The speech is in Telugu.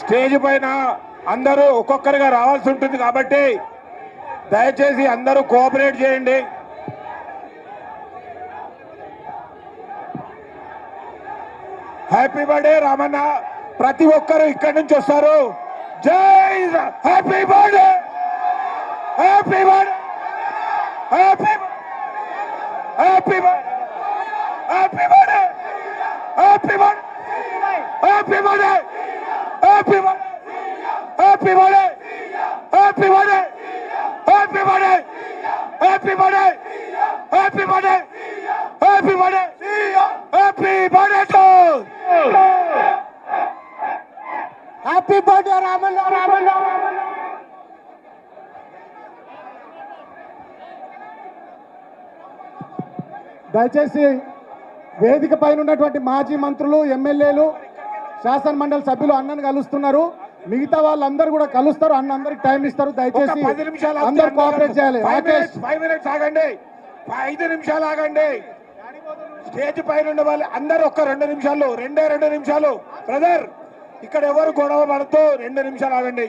స్టేజ్ పైన అందరూ ఒక్కొక్కరిగా రావాల్సి ఉంటుంది కాబట్టి దయచేసి అందరూ కోఆపరేట్ చేయండి. Happy birthday Ramanna. ప్రతి ఒక్కరు ఇక్కడి నుంచి వస్తారు. జై happy birthday happy birthday happy happy birthday happy birthday happy birthday happy birthday happy birthday happy birthday happy birthday happy birthday happy birthday happy birthday happy దయచేసి వేదిక పైన ఉన్నటువంటి మాజీ మంత్రులు ఎమ్మెల్యేలు శాసన మండలి సభ్యులు అన్నను కలుస్తున్నారు. మిగతా వాళ్ళందరూ కూడా కలుస్తారు. అన్న అందరికి టైం ఇస్తారు. దయచేసి పది నిమిషాలు అందరు కోఆపరేట్ చేయాలి. రాకేష్. ఫైవ్ మినిట్స్ ఆగండి. ఐదు నిమిషాలు ఆగండి. స్టేజ్ పైన ఉన్న వాళ్ళు అందరూ ఒక్క రెండు నిమిషాలు రెండే రెండు నిమిషాలు. బ్రదర్ ఇక్కడ ఎవరు గొడవ పడుతూ రెండు నిమిషాలు ఆగండి.